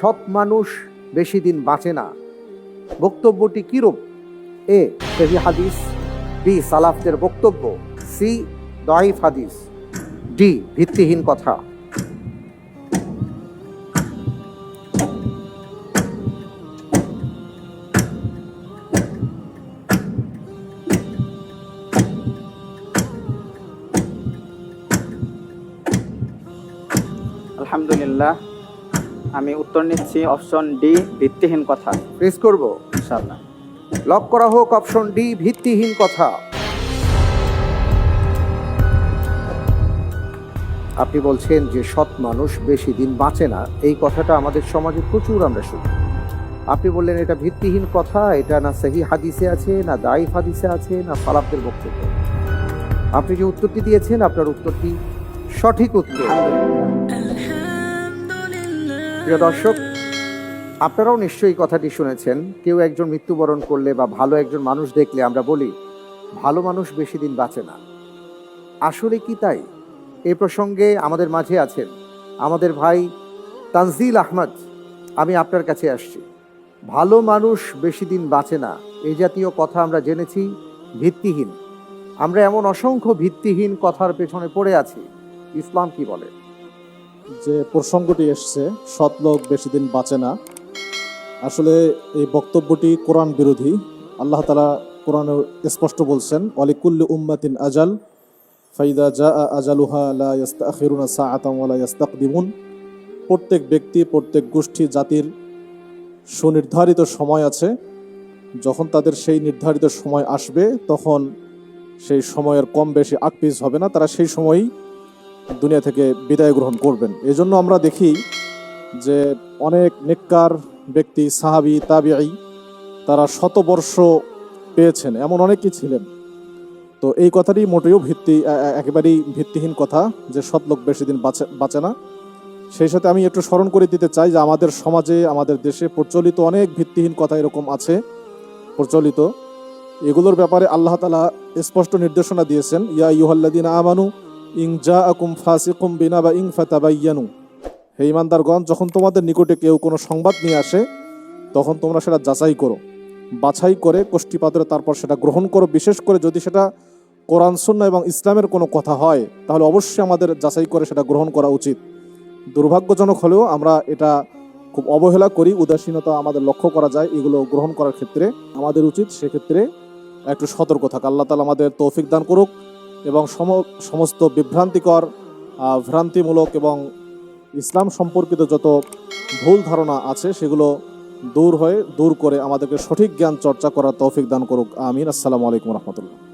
সৎ মানুষ বেশি দিন বাঁচে না। বক্তব্যটি কিরূপ? এ, সেহি হাদিস, বি, সালাফদের বক্তব্য, সি দাইফ হাদিস, ডি, ভিত্তিহীন কথা। আলহামদুলিল্লাহ আমি উত্তর নিচ্ছি অপশন ডি ভিত্তিহীন কথা। প্রেস করব? ইনশাআল্লাহ। লক করা হোক অপশন ডি ভিত্তিহীন কথা। আপনি বলছেন যে সৎ মানুষ বেশি দিন বাঁচে না এই কথাটা আমাদের সমাজে প্রচুর আমরা শুনি। আপনি বললেন এটা ভিত্তিহীন কথা এটা না সহি হাদিসে আছে না দাইফ হাদিসে আছে না সালাফদের বক্তব্য। আপনি যে উত্তরটি দিয়েছেন আপনার উত্তরটি সঠিক উত্তর। প্রিয় দর্শক, আপনারাও নিশ্চয়ই কথাটি শুনেছেন। কেউ একজন মৃত্যুবরণ করলে বা ভালো একজন মানুষ দেখলে আমরা বলি, ভালো মানুষ বেশি দিন বাঁচে না। আসলে কি তাই? এ প্রসঙ্গে আমাদের মাঝে আছেন আমাদের ভাই তানজিল আহমদ। আমি আপনার কাছে আসছি। ভালো মানুষ বেশি দিন বাঁচে না এই জাতীয় কথা আমরা জেনেছি, ভিত্তিহীন। আমরা এমন অসংখ্য ভিত্তিহীন কথার পেছনে পড়ে আছি। ইসলাম কি বলে? যে প্রসঙ্গটি এসছে, সৎ লোক বেশি দিন বাঁচে না। আসলে এই বক্তব্যটি কোরআন বিরোধী। আল্লাহ তালা কোরআনে স্পষ্ট বলছেন অলিকুল্লি উম্মাতিন আজাল, ফাইদা জা আজালুহা লা ইয়াস্তাখিরুনা সাআতাম ওয়া প্রত্যেক ব্যক্তি, প্রত্যেক গোষ্ঠী, জাতির সুনির্ধারিত সময় আছে। যখন তাদের সেই নির্ধারিত সময় আসবে, তখন সেই সময়ের কম বেশি আকপিস হবে না। তারা সেই সময়ই দুনিয়া থেকে বিদায় গ্রহণ করবেন। এজন্য আমরা দেখি যে অনেক নেককার ব্যক্তি, সাহাবি তাবিআই তারা শতবর্ষ পেয়েছেন, এমন অনেকেই ছিলেন। তো এই কথাটি মোটেও ভিত্তি একেবারেই ভিত্তিহীন কথা যে সৎলোক বেশি দিন বাঁচে বাঁচে না। সেই সাথে আমি একটু স্মরণ করে দিতে চাই যে আমাদের সমাজে, আমাদের দেশে প্রচলিত অনেক ভিত্তিহীন কথা এরকম আছে, প্রচলিত। এগুলোর ব্যাপারে আল্লাহ তালা স্পষ্ট নির্দেশনা দিয়েছেন, ইয়া ইউহাল্লাদিন আমানু ইং জা আকুম ফাসিকুম বিনা বা ইং ফাতাবাইয়ানু। হে ইমানদারগণ, যখন তোমাদের নিকটে কেউ কোনো সংবাদ নিয়ে আসে, তখন তোমরা সেটা যাচাই করো। বাছাই করে কোষ্ঠীপাতরে তারপর সেটা গ্রহণ করো। বিশেষ করে যদি সেটা কোরআন সুন্না এবং ইসলামের কোনো কথা হয়, তাহলে অবশ্যই আমাদের যাচাই করে সেটা গ্রহণ করা উচিত। দুর্ভাগ্যজনক হলেও আমরা এটা খুব অবহেলা করি। উদাসীনতা আমাদের লক্ষ্য করা যায় এগুলো গ্রহণ করার ক্ষেত্রে। আমাদের উচিত সেক্ষেত্রে একটু সতর্ক থাকা। আল্লাহ তালা আমাদের তৌফিক দান করুক। এবং সম- সমস্ত বিভ্রান্তিকর ভ্রান্তিমূলক এবং ইসলাম সম্পর্কিত যত ভুল ধারণা আছে সেগুলো দূর হয়ে দূর করে আমাদেরকে সঠিক জ্ঞান চর্চা করার তৌফিক দান করুক। আমিন। আসসালামু আলাইকুম রহমতুল্লাহ।